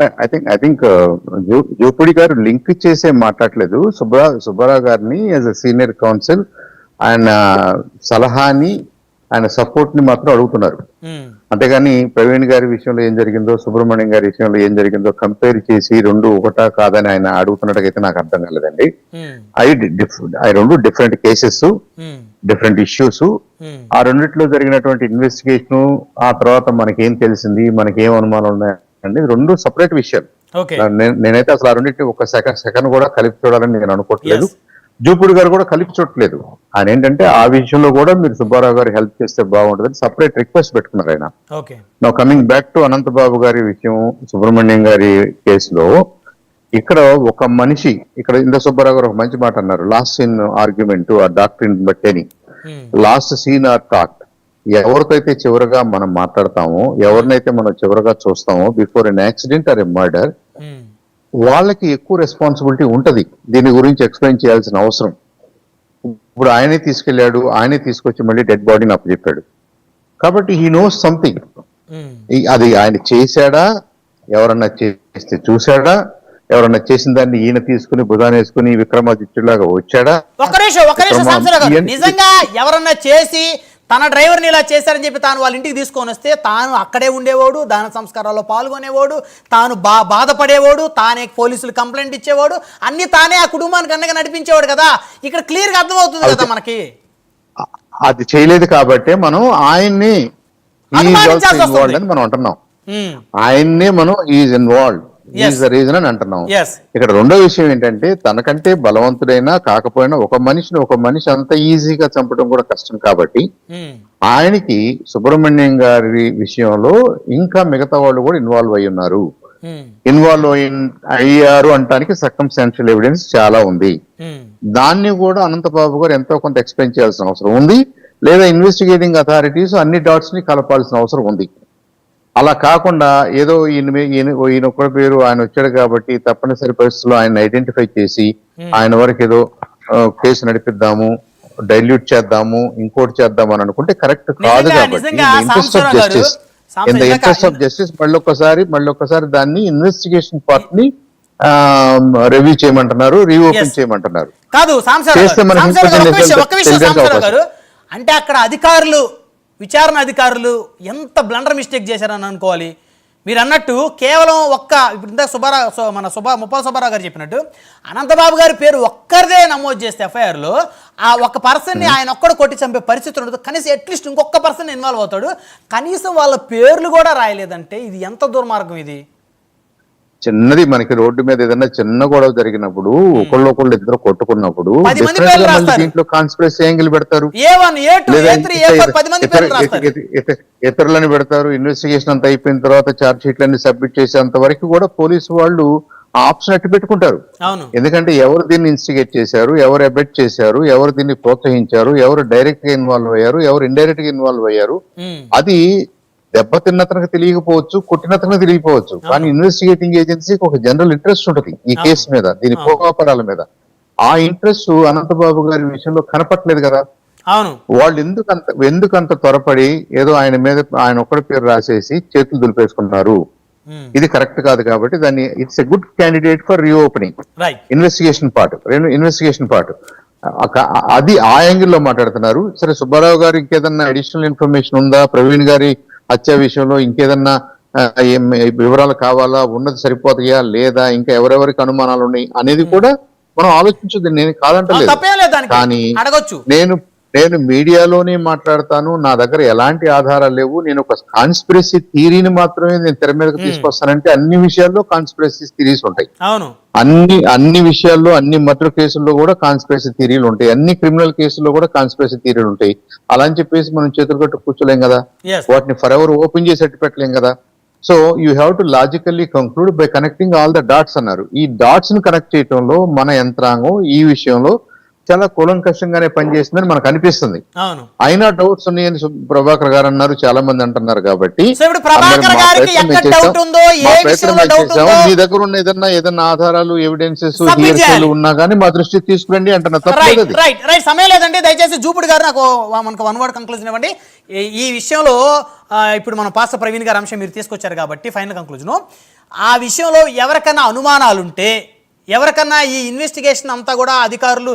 I think I think Jopudi గారు link చేసే మాట్లాడలేదు. సుబ్బరా సుబ్బారావు గారిని యాజ్ అ సీనియర్ కౌన్సిల్ ఆయన సలహాని ఆయన సపోర్ట్ని మాత్రం అడుగుతున్నారు. ఉమ్, అంతేగాని ప్రవీణ్ గారి విషయంలో ఏం జరిగిందో సుబ్రహ్మణ్యం గారి విషయంలో ఏం జరిగిందో కంపేర్ చేసి రెండు ఒకటా కాదని ఆయన అడుగుతున్నట్టుగైతే నాకు అర్థం కాలేదండి. ఉమ్, అవి అవి రెండు డిఫరెంట్ కేసెస్ డిఫరెంట్ ఇష్యూస్ ఆ రెండిట్లో జరిగినటువంటి ఇన్వెస్టిగేషన్ ఆ తర్వాత మనకేం తెలిసింది మనకేం అనుమానాలు ఉన్నాయండి రెండు సపరేట్ విషయాలు. నేనైతే అసలు ఆ రెండింటిని ఒక సెకండ్ సెకండ్ కూడా కలిపి చూడాలని నేను అనుకోవట్లేదు. జూపుడు గారు కూడా కలిపి చూడట్లేదు. ఆయన ఏంటంటే ఆ విషయంలో కూడా మీరు సుబ్బారావు గారు హెల్ప్ చేస్తే బాగుంటుందని సపరేట్ రిక్వెస్ట్ పెట్టుకున్నారు ఆయన. నా కమింగ్ బ్యాక్ టు అనంతబాబు గారి విషయం సుబ్రహ్మణ్యం గారి కేసులో ఇక్కడ ఒక మనిషి ఇక్కడ ఇంద సుబ్బారావు గారు ఒక మంచి మాట అన్నారు. లాస్ట్ సీన్ ఆర్గ్యుమెంట్ ఆ డాక్టరీన్ బట్టేని. Um, last seen or talk ఎవరితో అయితే చివరగా మనం మాట్లాడతామో ఎవరినైతే మనం చివరగా చూస్తామో before an accident or a murder వాళ్ళకి ఎక్కువ రెస్పాన్సిబిలిటీ ఉంటది. దీని గురించి ఎక్స్ప్లెయిన్ చేయాల్సిన అవసరం. ఇప్పుడు ఆయనే తీసుకెళ్ళాడు ఆయనే తీసుకొచ్చి మళ్ళీ డెడ్ బాడీని అప్పచెప్పాడు. కాబట్టి హీ నోస్ సంథింగ్ అది ఆయన చేశాడా? ఎవరన్నా చేస్తే చూశాడా? ఎవరన్నా చేసిన దాన్ని ఈయన తీసుకుని భుజాన వేసుకుని విక్రమాదిత్యులాగా వచ్చాడా? నిజంగా ఎవరన్నా చేసి తన డ్రైవర్ని ఇలా చేశారని చెప్పి తాను వాళ్ళ ఇంటికి తీసుకొని వస్తే తాను అక్కడే ఉండేవాడు దాన సంస్కారాల్లో పాల్గొనేవాడు తాను బా బాధపడేవాడు తానే పోలీసులు కంప్లైంట్ ఇచ్చేవాడు అన్ని తానే ఆ కుటుంబానికి అండగా నడిపించేవాడు కదా. ఇక్కడ క్లియర్గా అర్థమవుతుంది కదా మనకి. అది చేయలేదు కాబట్టే మనం ఆయన్ని మనం అంటున్నాం. ఆయన్నే మనం is involve. Is the reason అని అంటున్నాం ఇక్కడ రెండో విషయం ఏంటంటే తనకంటే బలవంతుడైనా కాకపోయినా ఒక మనిషిని ఒక మనిషి అంత ఈజీగా చంపడం కూడా కష్టం కాబట్టి ఉమ్, ఆయనకి సుబ్రహ్మణ్యం గారి విషయంలో ఇంకా మిగతా వాళ్ళు కూడా ఇన్వాల్వ్ అయి ఉన్నారు. ఇన్వాల్వ్ అయ్యారు అంటానికి సర్కంస్టాన్షియల్ ఎవిడెన్స్ చాలా ఉంది. ఉమ్, దాన్ని కూడా అనంతబాబు గారు ఎంతో కొంత ఎక్స్ప్లెయిన్ చేయాల్సిన అవసరం ఉంది. లేదా ఇన్వెస్టిగేటింగ్ అథారిటీస్ అన్ని డాట్స్ని కలపాల్సిన అవసరం ఉంది. అలా కాకుండా ఏదో ఈయన ఈయన ఒక్కడి పేరు ఆయన వచ్చాడు కాబట్టి తప్పనిసరి పరిస్థితుల్లో ఆయన ఐడెంటిఫై చేసి ఆయన వరకు ఏదో కేసు నడిపిద్దాము డైల్యూట్ చేద్దాము ఇంకోటి చేద్దాం అని అనుకుంటే కరెక్ట్ కాదు కాబట్టి interest of justice in the interest of justice మళ్ళీ ఒక్కసారి మళ్ళీ ఒక్కసారి దాన్ని ఇన్వెస్టిగేషన్ పార్ట్ని రివ్యూ చేయమంటున్నారు రీఓపెన్. చేయమంటున్నారు. కాదు చేస్తే మనకి అంటే అక్కడ అధికారులు విచారణ అధికారులు ఎంత బ్లండర్ మిస్టేక్ చేశారని అనుకోవాలి. మీరు అన్నట్టు కేవలం ఒక్క ఇప్పుడు ఇందాక సుబ్బారావు సో మన సుబ్బా ముప్పా సుబ్బారావు గారు చెప్పినట్టు అనంతబాబు గారి పేరు ఒక్కరిదే నమోదు చేస్తే ఎఫ్ఐఆర్లో ఆ ఒక్క పర్సన్ని ఆయన ఒక్కడు కొట్టి చంపే పరిస్థితి ఉండదు. కనీసం అట్లీస్ట్ ఇంకొక పర్సన్ ఇన్వాల్వ్ అవుతాడు. కనీసం వాళ్ళ పేర్లు కూడా రాయలేదంటే ఇది ఎంత దుర్మార్గం ఇది? చిన్నది మనకి రోడ్డు మీద ఏదైనా చిన్న గొడవ జరిగినప్పుడు ఒకళ్ళు ఒకళ్ళు ఇద్దరు కొట్టుకున్నప్పుడు. దీంట్లో కాన్స్పిరసీ యాంగిల్ పెడతారు. ఇతరులని పెడతారు. ఇన్వెస్టిగేషన్ అంతా అయిపోయిన తర్వాత చార్జ్ షీట్లన్నీ సబ్మిట్ చేసేంత వరకు కూడా పోలీసు వాళ్ళు ఆప్షన్ అట్టి పెట్టుకుంటారు. ఎందుకంటే ఎవరు దీన్ని ఇన్స్టిగేట్ చేశారు ఎవరు అబెట్ చేశారు ఎవరు దీన్ని ప్రోత్సహించారు ఎవరు డైరెక్ట్గా ఇన్వాల్వ్ అయ్యారు ఎవరు ఇండైరెక్ట్గా ఇన్వాల్వ్ అయ్యారు ఉమ్, అది దెబ్బతిన్నతనకు తెలియకపోవచ్చు కొట్టినతనకు తెలియకపోవచ్చు. కానీ ఇన్వెస్టిగేటింగ్ ఏజెన్సీకి ఒక జనరల్ ఇంట్రెస్ట్ ఉంటుంది ఈ కేసు మీద దీని పోగాపరాల మీద. ఆ ఇంట్రెస్ట్ అనంతబాబు గారి విషయంలో కనపట్లేదు కదా? అవును. వాళ్ళు ఎందుకు అంత ఎందుకు అంత త్వరపడి ఏదో ఆయన మీద ఆయన ఒక్కడి పేరు రాసేసి చేతులు దులిపేసుకున్నారు? ఇది కరెక్ట్ కాదు కాబట్టి దాన్ని it's a good candidate for reopening investigation part investigation part అది ఆ యాంగిల్లో మాట్లాడుతున్నారు. సరే సుబ్బారావు గారు ఇంకేదన్నా అడిషనల్ ఇన్ఫర్మేషన్ ఉందా? ప్రవీణ్ గారి హత్య విషయంలో ఇంకేదన్నా వివరాలు కావాలా ఉన్నది సరిపోతాయా లేదా ఇంకా ఎవరెవరికి అనుమానాలు ఉన్నాయి అనేది కూడా మనం ఆలోచించదు నేను కాదంటలేదు. దానికి. కానీ అడగొచ్చు. నేను నేను మీడియాలోనే మాట్లాడతాను నా దగ్గర ఎలాంటి ఆధారాలు లేవు నేను ఒక కాన్స్పిరసీ థీరీని మాత్రమే నేను తెర మీదకి తీసుకొస్తానంటే అన్ని విషయాల్లో కాన్స్పిరసీ థీరీస్ ఉంటాయి. అవును. అన్ని అన్ని విషయాల్లో అన్ని మర్డర్ కేసుల్లో కూడా కాన్స్పిరసీ థీరీలు ఉంటాయి. అన్ని క్రిమినల్ కేసుల్లో కూడా కాన్స్పిరసీ థీరీలు ఉంటాయి. అలా అని చెప్పేసి మనం చేతులు కట్టు కూర్చోలేం కదా? వాటిని ఫర్ ఎవర్ ఓపెన్ చేసి అట్టు పెట్టలేం కదా? So you have to logically conclude by connecting all the dots అన్నారు. ఈ డాట్స్ని కనెక్ట్ చేయడంలో మన యంత్రాంగం ఈ విషయంలో చాలా కూలంకషంగానే పనిచేస్తుందని మనకు అనిపిస్తుంది. అయినా డౌట్స్ ఉన్నాయని ప్రభాకర్ గారు అన్నారు చాలా మంది అంటున్నారు కాబట్టి. మా దగ్గర ఉన్న ఏదన్నా ఏదన్నా ఆధారాలు ఎవిడెన్సెస్. ఉన్నా కానీ మా దృష్టికి తీసుకురండి అంటున్నా తప్పలేదు రైట్ అది. రైట్ రైట్ సమయం లేదండి. దయచేసి జూపుడు గారు నాకు మనకు వన్ వర్డ్ కంక్లూజన్ ఇవ్వండి. ఈ- విషయంలో ఇప్పుడు మనం పాస్టర్ ప్రవీణ్ గారు అంశం మీరు తీసుకొచ్చారు కాబట్టి ఫైనల్ కంక్లూజన్ ఆ విషయంలో ఎవరికన్నా అనుమానాలుంటే ఎవరికన్నా ఈ ఇన్వెస్టిగేషన్ అంతా కూడా అధికారులు